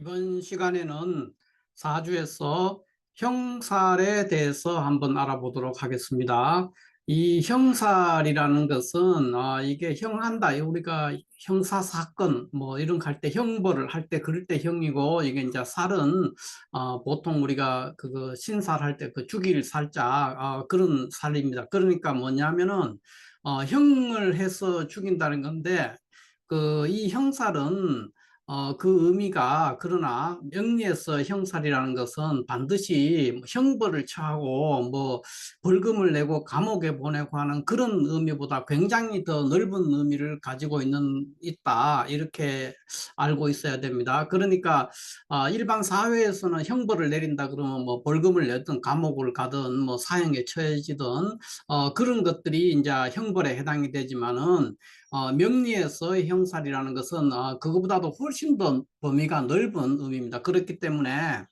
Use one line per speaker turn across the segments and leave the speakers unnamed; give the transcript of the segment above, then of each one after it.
이번 시간에는 사주에서 형살에 대해서 한번 알아보도록 하겠습니다. 이 형살이라는 것은 아, 이게 형한다. 우리가 형사 사건 뭐 이런 거할때 형벌을 할 때 그럴 때 형이고 이게 이제 살은 어, 보통 우리가 그거 신살할 때 그 죽일 살자 어, 그런 살입니다. 그러니까 뭐냐면은 어, 형을 해서 죽인다는 건데 그 이 형살은 어, 그 의미가 그러나 명리에서 형살이라는 것은 반드시 형벌을 처하고 뭐 벌금을 내고 감옥에 보내고 하는 그런 의미보다 굉장히 더 넓은 의미를 가지고 있는 있다 이렇게 알고 있어야 됩니다. 그러니까 어, 일반 사회에서는 형벌을 내린다 그러면 뭐 벌금을 내든 감옥을 가든 뭐 사형에 처해지든 어, 그런 것들이 이제 형벌에 해당이 되지만은 어, 명리에서의 형살이라는 것은 어, 그거보다도 훨씬 더 범위가 넓은 의미입니다. 그렇기 때문에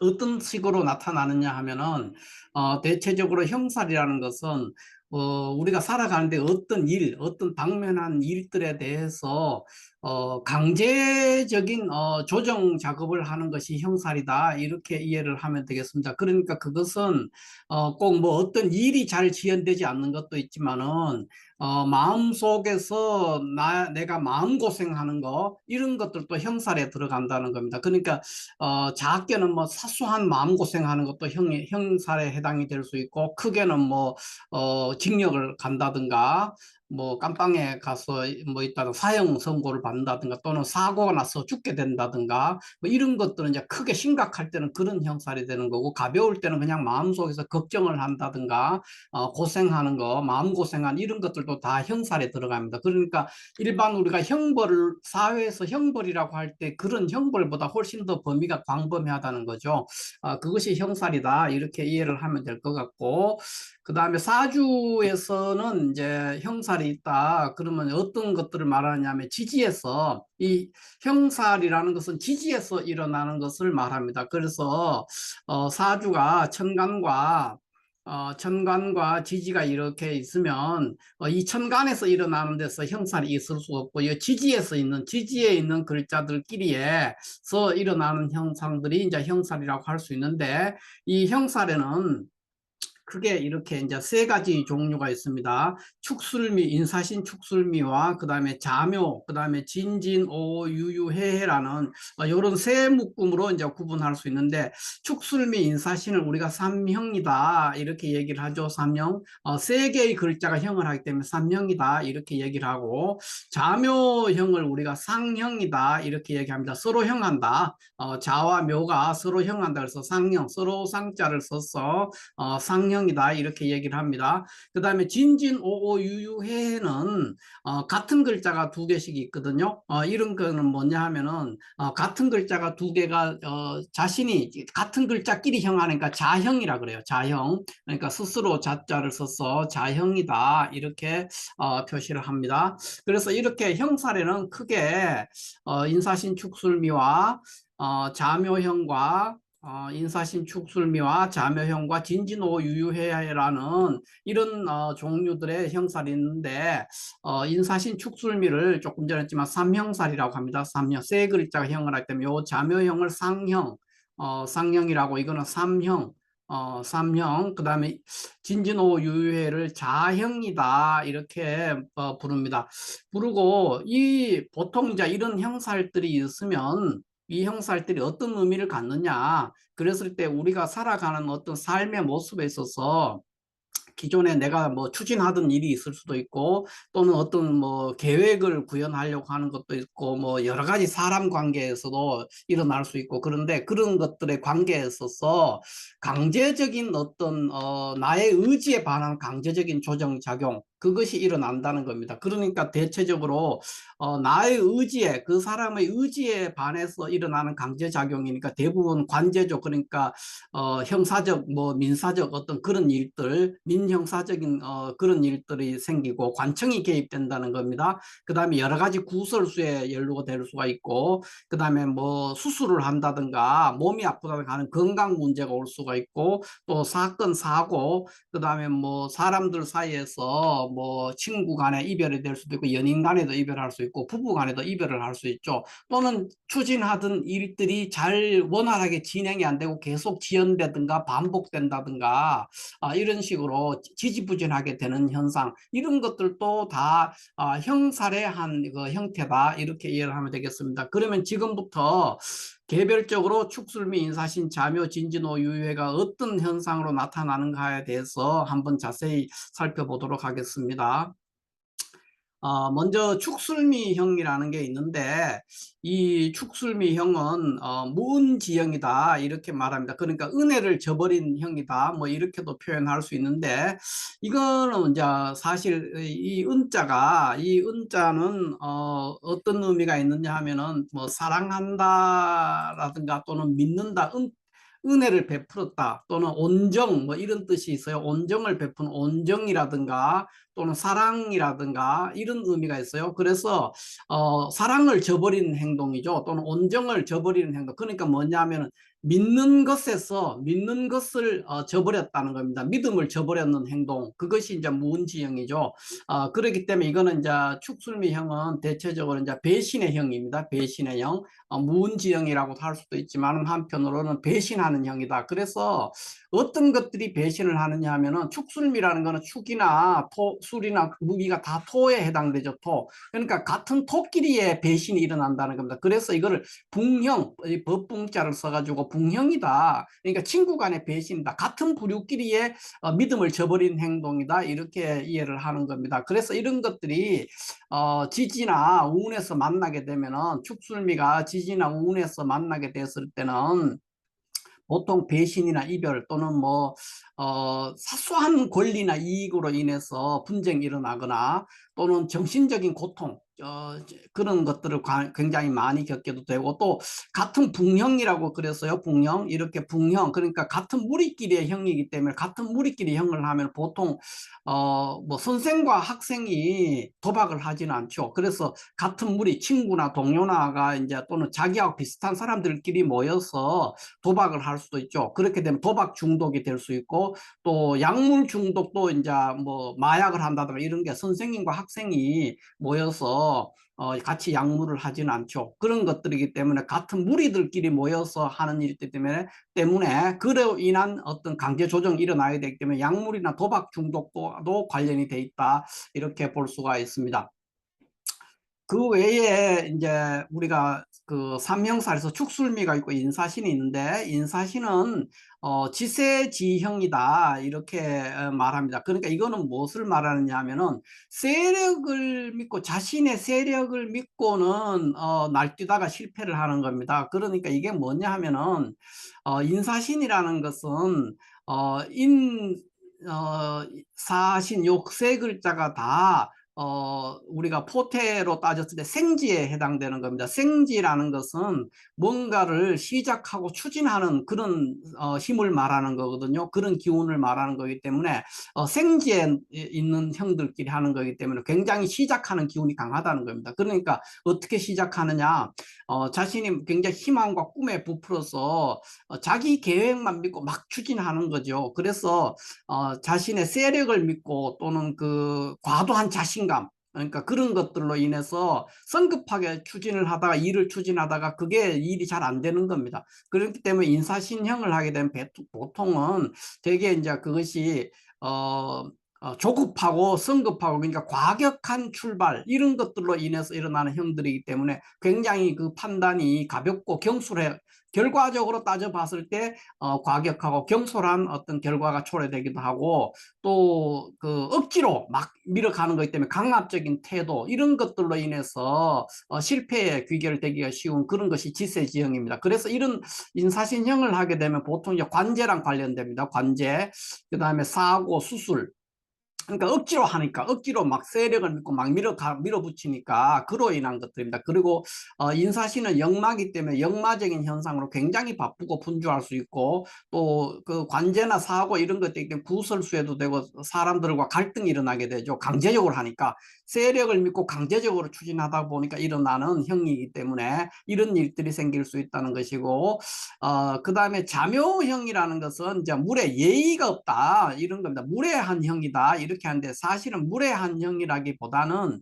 어떤 식으로 나타나느냐 하면은 어, 대체적으로 형살이라는 것은 어, 우리가 살아가는데 어떤 일, 어떤 당면한 일들에 대해서 어, 강제적인 어, 조정 작업을 하는 것이 형살이다 이렇게 이해를 하면 되겠습니다. 그러니까 그것은 어, 꼭 뭐 어떤 일이 잘 지연되지 않는 것도 있지만은 어, 마음 속에서 나, 내가 마음 고생하는 거, 이런 것들도 형살에 들어간다는 겁니다. 그러니까, 어, 작게는 뭐 사소한 마음 고생하는 것도 형, 형살에 해당이 될 수 있고, 크게는 뭐, 어, 징역을 간다든가, 뭐 깜빵에 가서 뭐 있다가 사형 선고를 받는다든가 또는 사고가 나서 죽게 된다든가 뭐 이런 것들은 이제 크게 심각할 때는 그런 형살이 되는 거고 가벼울 때는 그냥 마음속에서 걱정을 한다든가 어, 고생하는 거 마음 고생한 이런 것들도 다 형살에 들어갑니다. 그러니까 일반 우리가 형벌을 사회에서 형벌이라고 할 때 그런 형벌보다 훨씬 더 범위가 광범위하다는 거죠. 어, 그것이 형살이다 이렇게 이해를 하면 될 것 같고 그 다음에 사주에서는 이제 형살이 있다. 그러면 어떤 것들을 말하냐면 지지에서 이 형살이라는 것은 지지에서 일어나는 것을 말합니다. 그래서 어, 사주가 천간과 어, 천간과 지지가 이렇게 있으면 어, 이 천간에서 일어나는 데서 형살이 있을 수 없고 이 지지에서 있는 지지에 있는 글자들끼리에서 일어나는 형상들이 이제 형살이라고 할 수 있는데 이 형살에는 크게 이렇게 이제 세 가지 종류가 있습니다. 축술미, 인사신 축술미와 그 다음에 자묘, 그 다음에 진진, 오, 유유, 해해라는 이런 세 묶음으로 이제 구분할 수 있는데 축술미, 인사신을 우리가 삼형이다 이렇게 얘기를 하죠. 삼형. 어, 세 개의 글자가 형을 하기 때문에 삼형이다 이렇게 얘기를 하고 자묘형을 우리가 상형이다 이렇게 얘기합니다. 서로 형한다. 어, 자와 묘가 서로 형한다 그래서 상형, 서로 상자를 써서 어, 상형 형이다 이렇게 얘기를 합니다. 그 다음에 진진 오오유유해는 어, 같은 글자가 두 개씩 있거든요. 어, 이런 거는 뭐냐 하면은 어, 같은 글자가 두 개가 어, 자신이 같은 글자끼리 형하니까 자형이라 그래요. 자형. 그러니까 스스로 자자를 써서 자형이다 이렇게 어, 표시를 합니다. 그래서 이렇게 형살에는 크게 어, 인사신 축술미와 어, 자묘형과 어, 인사신 축술미와 자묘형과 진진호 유유해라는 이런 어, 종류들의 형살이 있는데 어, 인사신 축술미를 조금 전에 했지만 삼형살이라고 합니다. 삼형 세 글자가 형을 할 때면 요 자묘형을 상형 어, 상형이라고 이거는 삼형 어, 삼형 그 다음에 진진호 유유해를 자형이다 이렇게 어, 부릅니다. 부르고 이 보통 이제 이런 형살들이 있으면 이 형살들이 어떤 의미를 갖느냐. 그랬을 때 우리가 살아가는 어떤 삶의 모습에 있어서 기존에 내가 뭐 추진하던 일이 있을 수도 있고 또는 어떤 뭐 계획을 구현하려고 하는 것도 있고 뭐 여러 가지 사람 관계에서도 일어날 수 있고 그런데 그런 것들의 관계에 있어서 강제적인 어떤 어 나의 의지에 반한 강제적인 조정 작용 그것이 일어난다는 겁니다. 그러니까 대체적으로 어, 나의 의지에 그 사람의 의지에 반해서 일어나는 강제작용이니까 대부분 관제적 그러니까 어, 형사적 뭐 민사적 어떤 그런 일들 민형사적인 어, 그런 일들이 생기고 관청이 개입된다는 겁니다. 그 다음에 여러 가지 구설수에 연루가 될 수가 있고 그 다음에 뭐 수술을 한다든가 몸이 아프다든가 하는 건강 문제가 올 수가 있고 또 사건 사고 그 다음에 뭐 사람들 사이에서 뭐 친구 간에 이별이 될 수도 있고 연인 간에도 이별할 수 있고 부부 간에도 이별을 할 수 있죠. 또는 추진하던 일들이 잘 원활하게 진행이 안 되고 계속 지연되든가 반복된다든가 아, 이런 식으로 지지부진하게 되는 현상 이런 것들도 다 아, 형살의 한 그 형태다 이렇게 이해를 하면 되겠습니다. 그러면 지금부터 개별적으로 축술미 인사신 자묘 진진호 유효가 어떤 현상으로 나타나는가에 대해서 한번 자세히 살펴보도록 하겠습니다. 어, 먼저 축술미형이라는 게 있는데 이 축술미형은 어, 무은지형이다 이렇게 말합니다. 그러니까 은혜를 저버린 형이다 뭐 이렇게도 표현할 수 있는데 이거는 이제 사실 이 은자가 이 은자는 어, 어떤 의미가 있느냐 하면은 뭐 사랑한다라든가 또는 믿는다 은, 은혜를 베풀었다 또는 온정 뭐 이런 뜻이 있어요. 온정을 베푼 온정이라든가 또는 사랑이라든가 이런 의미가 있어요. 그래서 어, 사랑을 저버리는 행동이죠. 또는 온정을 저버리는 행동. 그러니까 뭐냐면은 믿는 것에서 믿는 것을 어, 저버렸다는 겁니다. 믿음을 저버렸는 행동. 그것이 이제 무은지형이죠. 어, 그렇기 때문에 이거는 이제 축술미형은 대체적으로 이제 배신의 형입니다. 배신의 형. 어, 무은지형이라고 할 수도 있지만 한편으로는 배신하는 형이다. 그래서 어떤 것들이 배신을 하느냐 하면은 축술미라는 거는 축이나 토, 술이나 무기가 다 토에 해당되죠. 토. 그러니까 같은 토끼리의 배신이 일어난다는 겁니다. 그래서 이거를 붕형, 법붕자를 써가지고 붕형이다. 그러니까 친구 간의 배신이다. 같은 부류끼리의 어, 믿음을 저버린 행동이다. 이렇게 이해를 하는 겁니다. 그래서 이런 것들이 어, 지지나 우운에서 만나게 되면은 축술미가 지지나 우운에서 만나게 됐을 때는 보통 배신이나 이별 또는 뭐 어, 사소한 권리나 이익으로 인해서 분쟁이 일어나거나 또는 정신적인 고통 어, 그런 것들을 굉장히 많이 겪게도 되고 또 같은 붕형이라고 그랬어요. 붕형 이렇게 붕형 그러니까 같은 무리끼리의 형이기 때문에 같은 무리끼리 형을 하면 보통 어, 뭐 선생과 학생이 도박을 하지는 않죠. 그래서 같은 무리 친구나 동료나가 이제 또는 자기하고 비슷한 사람들끼리 모여서 도박을 할 수도 있죠. 그렇게 되면 도박 중독이 될 수 있고 또 약물 중독도 이제 뭐 마약을 한다든가 이런 게 선생님과 학생이 모여서 어, 같이 약물을 하지는 않죠. 그런 것들이기 때문에 같은 무리들끼리 모여서 하는 일이기 때문에 때문에 그로 인한 어떤 강제 조정이 일어나야 되기 때문에 약물이나 도박 중독도 관련이 돼 있다 이렇게 볼 수가 있습니다. 그 외에 이제 우리가 그 삼형살에서 축술미가 있고 인사신이 있는데 인사신은 어, 지세지형이다 이렇게 어, 말합니다. 그러니까 이거는 무엇을 말하느냐 하면은 세력을 믿고 자신의 세력을 믿고는 어, 날뛰다가 실패를 하는 겁니다. 그러니까 이게 뭐냐 하면은 어, 인사신이라는 것은 어, 인 어, 사신 욕세 글자가 다 어, 우리가 포태로 따졌을 때 생지에 해당되는 겁니다. 생지라는 것은 뭔가를 시작하고 추진하는 그런 어, 힘을 말하는 거거든요. 그런 기운을 말하는 거기 때문에 어, 생지에 있는 형들끼리 하는 거기 때문에 굉장히 시작하는 기운이 강하다는 겁니다. 그러니까 어떻게 시작하느냐 어, 자신이 굉장히 희망과 꿈에 부풀어서 어, 자기 계획만 믿고 막 추진하는 거죠. 그래서 어, 자신의 세력을 믿고 또는 그 과도한 자신 자신감 그러니까 그런 것들로 인해서 성급하게 추진을 하다가 일을 추진하다가 그게 일이 잘 안 되는 겁니다. 그렇기 때문에 인사신형을 하게 되면 보통은 되게 이제 그것이 어, 어, 조급하고 성급하고 그러니까 과격한 출발 이런 것들로 인해서 일어나는 형들이기 때문에 굉장히 그 판단이 가볍고 경솔해 결과적으로 따져봤을 때 어, 과격하고 경솔한 어떤 결과가 초래되기도 하고 또 그 억지로 막 밀어가는 거기 때문에 강압적인 태도 이런 것들로 인해서 어, 실패에 귀결되기가 쉬운 그런 것이 지세지형입니다. 그래서 이런 인사신형을 하게 되면 보통 이제 관제랑 관련됩니다. 관제 그 다음에 사고 수술 그러니까 억지로 하니까 억지로 막 세력을 믿고 막 밀어 밀어붙이니까 그로 인한 것들입니다. 그리고 어, 인사신은 역마기 때문에 역마적인 현상으로 굉장히 바쁘고 분주할 수 있고 또 그 관제나 사고 이런 것 때문에 구설수에도 되고 사람들과 갈등이 일어나게 되죠. 강제적으로 하니까 세력을 믿고 강제적으로 추진하다 보니까 일어나는 형이기 때문에 이런 일들이 생길 수 있다는 것이고 어, 그 다음에 자묘형이라는 것은 이제 물에 예의가 없다 이런 겁니다. 무례한 형이다 이렇게 하는데 사실은 무례한 형이라기보다는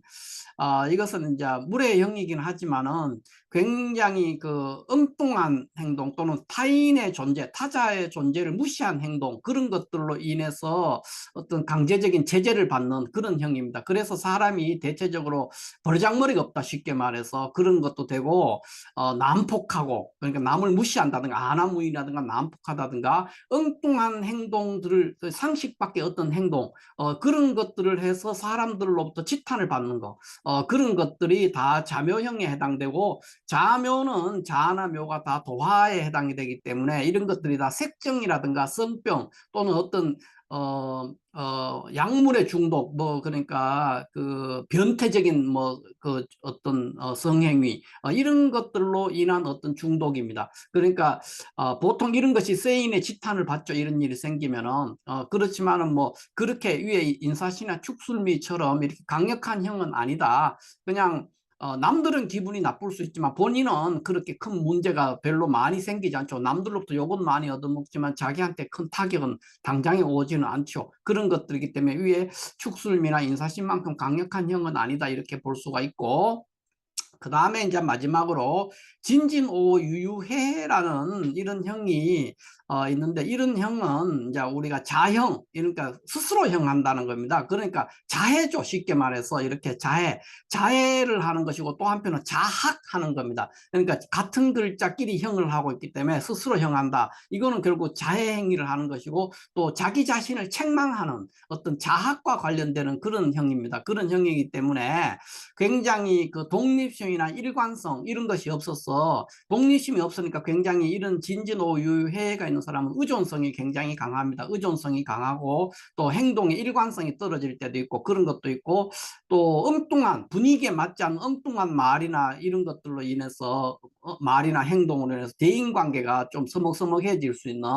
어, 이것은 이제 무례형이긴 하지만은 굉장히 그 엉뚱한 행동 또는 타인의 존재, 타자의 존재를 무시한 행동 그런 것들로 인해서 어떤 강제적인 제재를 받는 그런 형입니다. 그래서 사람이 대체적으로 버르장머리가 없다 쉽게 말해서 그런 것도 되고 어, 난폭하고 그러니까 남을 무시한다든가 아나무인이라든가 난폭하다든가 엉뚱한 행동들을 그 상식밖에 어떤 행동 어, 그런 것들을 해서 사람들로부터 지탄을 받는 거 어, 그런 것들이 다 자묘형에 해당되고 자묘는 자나 묘가 다 도화에 해당이 되기 때문에 이런 것들이 다 색정이라든가 성병 또는 어떤 어, 어, 약물의 중독, 뭐, 그러니까, 그, 변태적인, 뭐, 그, 어떤, 어, 성행위, 어, 이런 것들로 인한 어떤 중독입니다. 그러니까, 어, 보통 이런 것이 세인의 지탄을 받죠. 이런 일이 생기면은, 어, 그렇지만은 뭐, 그렇게 위에 인사시나 축술미처럼 이렇게 강력한 형은 아니다. 그냥, 어, 남들은 기분이 나쁠 수 있지만 본인은 그렇게 큰 문제가 별로 많이 생기지 않죠. 남들로부터 욕은 많이 얻어먹지만 자기한테 큰 타격은 당장에 오지는 않죠. 그런 것들이기 때문에 위에 축술미나 인사심만큼 강력한 형은 아니다 이렇게 볼 수가 있고 그 다음에 이제 마지막으로 진진오유유해라는 이런 형이 어, 있는데 이런 형은 이제 우리가 자형 그러니까 스스로 형한다는 겁니다. 그러니까 자해죠 쉽게 말해서 이렇게 자해 자해를 하는 것이고 또 한편은 자학하는 겁니다. 그러니까 같은 글자끼리 형을 하고 있기 때문에 스스로 형한다. 이거는 결국 자해 행위를 하는 것이고 또 자기 자신을 책망하는 어떤 자학과 관련되는 그런 형입니다. 그런 형이기 때문에 굉장히 그 독립성이나 일관성 이런 것이 없어서 독립심이 없으니까 굉장히 이런 진진오유해가 있는 사람은 의존성이 굉장히 강합니다. 의존성이 강하고 또 행동의 일관성이 떨어질 때도 있고 그런 것도 있고 또 엉뚱한 분위기에 맞지 않는 엉뚱한 말이나 이런 것들로 인해서 어, 말이나 행동으로 인해서 대인관계가 좀 서먹서먹해질 수 있는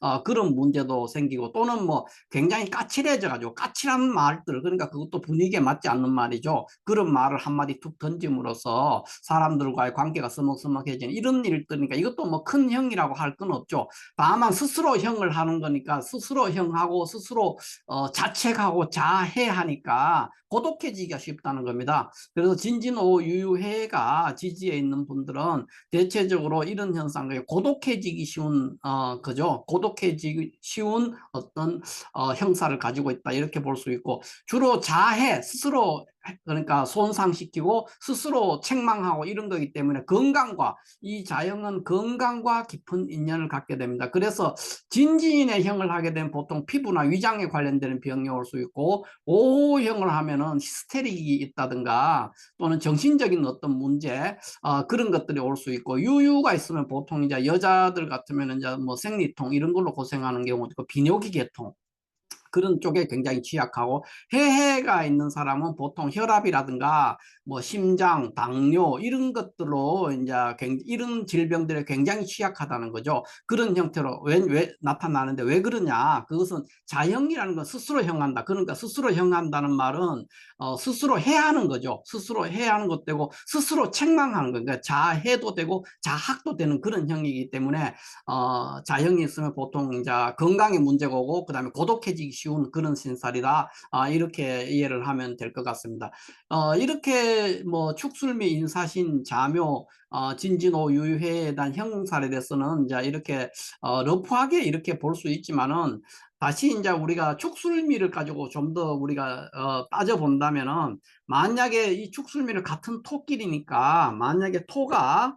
어, 그런 문제도 생기고 또는 뭐 굉장히 까칠해져 가지고 까칠한 말들 그러니까 그것도 분위기에 맞지 않는 말이죠. 그런 말을 한마디 툭 던짐으로써 사람들과의 관계가 서먹서먹해지는 이런 일들이니까 이것도 뭐 큰 형이라고 할 건 없죠. 다만 스스로 형을 하는 거니까 스스로 형하고 스스로 어, 자책하고 자해하니까 고독해지기가 쉽다는 겁니다. 그래서 진진오 유유해가 지지에 있는 분들은 대체적으로 이런 현상이 고독해지기 쉬운 어, 그죠? 고독해지기 쉬운 어떤 어, 형사를 가지고 있다 이렇게 볼 수 있고 주로 자해 스스로 그러니까 손상시키고 스스로 책망하고 이런 거기 때문에 건강과 이 자형은 건강과 깊은 인연을 갖게 됩니다. 그래서 진지인의 형을 하게 되면 보통 피부나 위장에 관련되는 병이 올 수 있고 오형을 하면은 히스테릭이 있다든가 또는 정신적인 어떤 문제 어, 그런 것들이 올 수 있고 유유가 있으면 보통 이제 여자들 같으면 이제 뭐 생리통 이런 걸로 고생하는 경우도 있고 비뇨기 계통 그런 쪽에 굉장히 취약하고 해해가 있는 사람은 보통 혈압이라든가 뭐 심장, 당뇨 이런 것들로 이제 이런 질병들에 굉장히 취약하다는 거죠. 그런 형태로 왜, 왜 나타나는데 왜 그러냐? 그것은 자형이라는 건 스스로 형한다. 그러니까 스스로 형한다는 말은 어, 스스로 해야 하는 거죠. 스스로 해야 하는 것 되고 스스로 책망하는 거. 그러니까 자해도 되고 자학도 되는 그런 형이기 때문에 어, 자형이 있으면 보통 이제 건강에 문제가 오고 그다음에 고독해지기 쉬운 그런 신살이다. 아, 이렇게 이해를 하면 될 것 같습니다. 어, 이렇게 뭐 축술미 인사신 자묘 어, 진진호 유해에 대한 형살에 대해서는 이제 이렇게 어, 러프하게 이렇게 볼 수 있지만은 다시 이제 우리가 축술미를 가지고 좀 더 우리가 어, 따져본다면은 만약에 이 축술미를 같은 토끼리니까 만약에 토가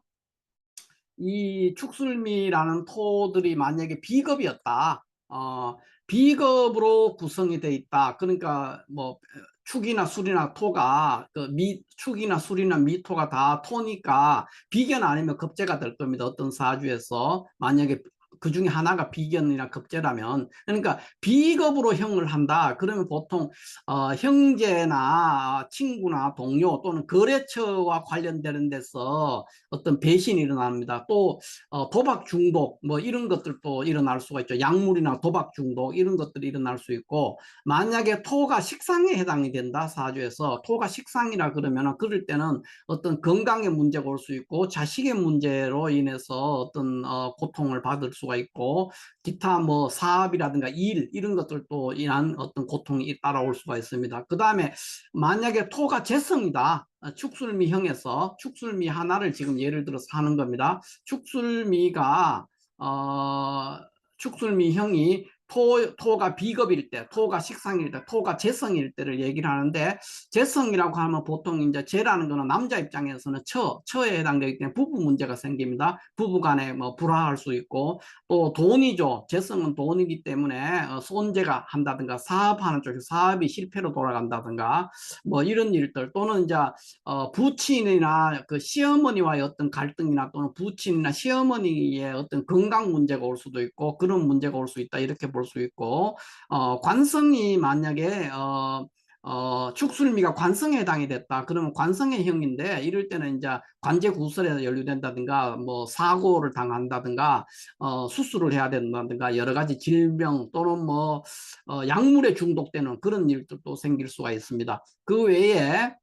이 축술미라는 토들이 만약에 비겁이었다. 어, 비겁으로 구성이 돼 있다. 그러니까 뭐 축이나 술이나 토가 그 미, 축이나 술이나 미토가 다 토니까 비견 아니면 급제가 될 겁니다. 어떤 사주에서 만약에 그 중에 하나가 비견이나 급제라면 그러니까 비겁으로 형을 한다. 그러면 보통 어, 형제나 친구나 동료 또는 거래처와 관련되는 데서 어떤 배신이 일어납니다. 또 어, 도박 중독 뭐 이런 것들도 일어날 수가 있죠. 약물이나 도박 중독 이런 것들이 일어날 수 있고 만약에 토가 식상에 해당이 된다 사주에서 토가 식상이라 그러면 그럴 때는 어떤 건강의 문제가 올 수 있고 자식의 문제로 인해서 어떤 어, 고통을 받을 수가 있고 기타 뭐 사업이라든가 일 이런 것들도 인한 어떤 고통이 따라올 수가 있습니다. 그 다음에 만약에 토가 재성이다. 어, 축술미형에서 축술미 하나를 지금 예를 들어서 하는 겁니다. 축술미가 어, 축술미형이 토, 토가 비겁일 때, 토가 식상일 때, 토가 재성일 때를 얘기를 하는데 재성이라고 하면 보통 이제 재라는 거는 남자 입장에서는 처, 처에 해당되기 때문에 부부 문제가 생깁니다. 부부 간에 뭐 불화할 수 있고 또 돈이죠. 재성은 돈이기 때문에 어, 손재가 한다든가 사업하는 쪽에 사업이 실패로 돌아간다든가 뭐 이런 일들 또는 이제 어, 부친이나 그 시어머니와의 어떤 갈등이나 또는 부친이나 시어머니의 어떤 건강 문제가 올 수도 있고 그런 문제가 올 수 있다 이렇게 볼수 있고 어, 관성이 만약에 어, 어, 축술미가 관성에 해당이 됐다. 그러면 관성의 형인데 이럴 때는 이제 관제 구설에 연루된다든가 뭐 사고를 당한다든가 어, 수술을 해야 된다든가 여러 가지 질병 또는 뭐 어, 약물에 중독되는 그런 일들도 생길 수가 있습니다. 그 외에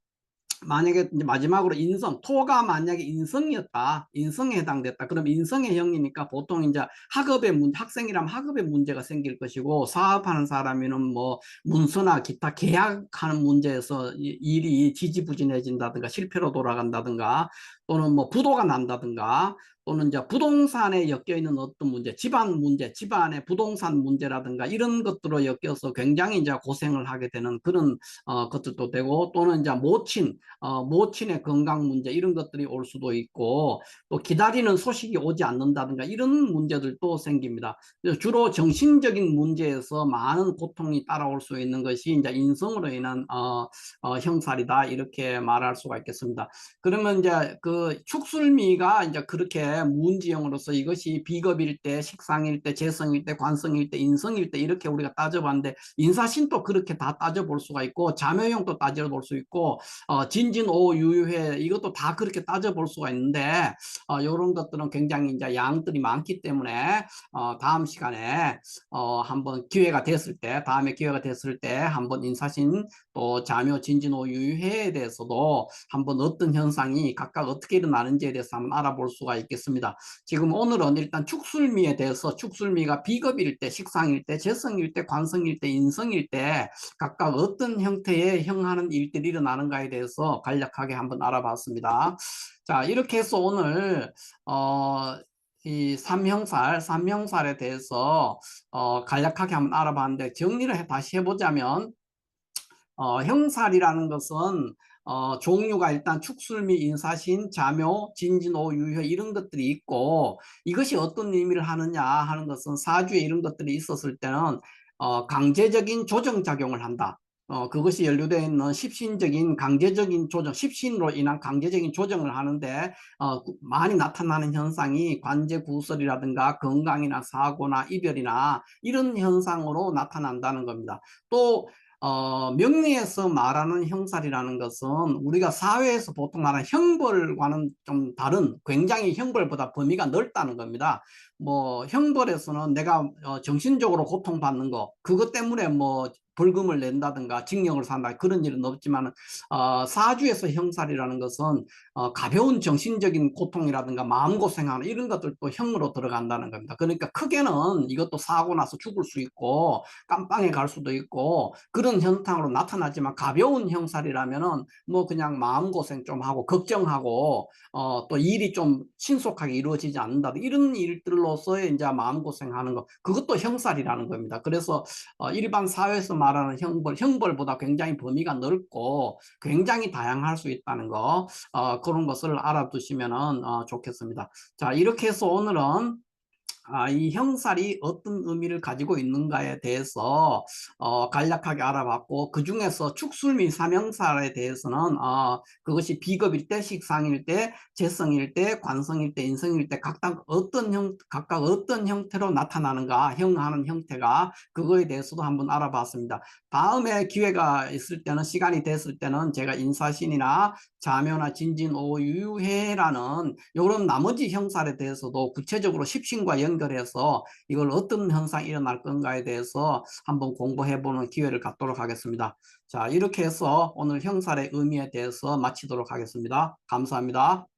만약에 이제 마지막으로 인성, 토가 만약에 인성이었다, 인성에 해당됐다. 그럼 인성의 형이니까 보통 이제 학업의 문, 학생이라면 학업의 문제가 생길 것이고 사업하는 사람이면 뭐 문서나 기타 계약하는 문제에서 일이 지지부진해진다든가 실패로 돌아간다든가 또는 뭐 부도가 난다든가 또는 이제 부동산에 엮여 있는 어떤 문제, 집안 문제, 집안의 부동산 문제라든가 이런 것들로 엮여서 굉장히 이제 고생을 하게 되는 그런 어, 것들도 되고 또는 이제 모친, 어, 모친의 건강 문제 이런 것들이 올 수도 있고 또 기다리는 소식이 오지 않는다든가 이런 문제들도 생깁니다. 주로 정신적인 문제에서 많은 고통이 따라올 수 있는 것이 이제 인성으로 인한 어, 어, 형살이다 이렇게 말할 수가 있겠습니다. 그러면 이제 그 축술미가 이제 그렇게 문지형으로서 이것이 비겁일 때, 식상일 때, 재성일 때, 관성일 때, 인성일 때 이렇게 우리가 따져봤는데 인사신도 그렇게 다 따져볼 수가 있고 자묘형도 따져볼 수 있고 어, 진진오 유유회 이것도 다 그렇게 따져볼 수가 있는데 어, 이런 것들은 굉장히 이제 양들이 많기 때문에 어, 다음 시간에 어, 한번 기회가 됐을 때 다음에 기회가 됐을 때 한번 인사신 또 자묘 진진오 유유회에 대해서도 한번 어떤 현상이 각각 어떻게 일어나는지에 대해서 한번 알아볼 수가 있겠습니다. 지금 오늘은 일단 축술미에 대해서 축술미가 비겁일 때, 식상일 때, 재성일 때, 관성일 때, 인성일 때 각각 어떤 형태의 형하는 일들이 일어나는가에 대해서 간략하게 한번 알아봤습니다. 자 이렇게 해서 오늘 어, 이 삼형살, 삼형살에 대해서 어, 간략하게 한번 알아봤는데 정리를 해, 다시 해보자면 어, 형살이라는 것은 어, 종류가 일단 축술미, 인사신, 자묘, 진진오, 유효 이런 것들이 있고 이것이 어떤 의미를 하느냐 하는 것은 사주에 이런 것들이 있었을 때는 어, 강제적인 조정작용을 한다. 어, 그것이 연루되어 있는 십신적인 강제적인 조정, 십신으로 인한 강제적인 조정을 하는데 어, 많이 나타나는 현상이 관제 구설이라든가 건강이나 사고나 이별이나 이런 현상으로 나타난다는 겁니다. 또 어, 명리에서 말하는 형살이라는 것은 우리가 사회에서 보통 말하는 형벌과는 좀 다른 굉장히 형벌보다 범위가 넓다는 겁니다. 뭐 형벌에서는 내가 어, 정신적으로 고통받는 거 그것 때문에 뭐 벌금을 낸다든가 징역을 산다 그런 일은 없지만 어, 사주에서 형살이라는 것은 어, 가벼운 정신적인 고통이라든가 마음고생하는 이런 것들도 형으로 들어간다는 겁니다. 그러니까 크게는 이것도 사고 나서 죽을 수 있고 깜빵에 갈 수도 있고 그런 현상으로 나타나지만 가벼운 형살이라면은 뭐 그냥 마음고생 좀 하고 걱정하고 어, 또 일이 좀 신속하게 이루어지지 않는다 이런 일들로서의 이제 마음고생하는 거 그것도 형살이라는 겁니다. 그래서 어, 일반 사회에서 말 하는 형벌, 형벌보다 굉장히 범위가 넓고 굉장히 다양할 수 있다는 거 어, 그런 것을 알아두시면 어, 좋겠습니다. 자 이렇게 해서 오늘은 아, 이 형살이 어떤 의미를 가지고 있는가에 대해서 어, 간략하게 알아봤고 그 중에서 축술 및 삼형살에 대해서는 어, 그것이 비급일 때, 식상일 때, 재성일 때, 관성일 때, 인성일 때 각각 어떤 형 각각 어떤 형태로 나타나는가 형하는 형태가 그거에 대해서도 한번 알아봤습니다. 다음에 기회가 있을 때는 시간이 됐을 때는 제가 인사신이나 자묘나 진진 오 유해라는 이런 나머지 형살에 대해서도 구체적으로 십신과 연결해서 이걸 어떤 현상이 일어날 건가에 대해서 한번 공부해 보는 기회를 갖도록 하겠습니다. 자 이렇게 해서 오늘 형살의 의미에 대해서 마치도록 하겠습니다. 감사합니다.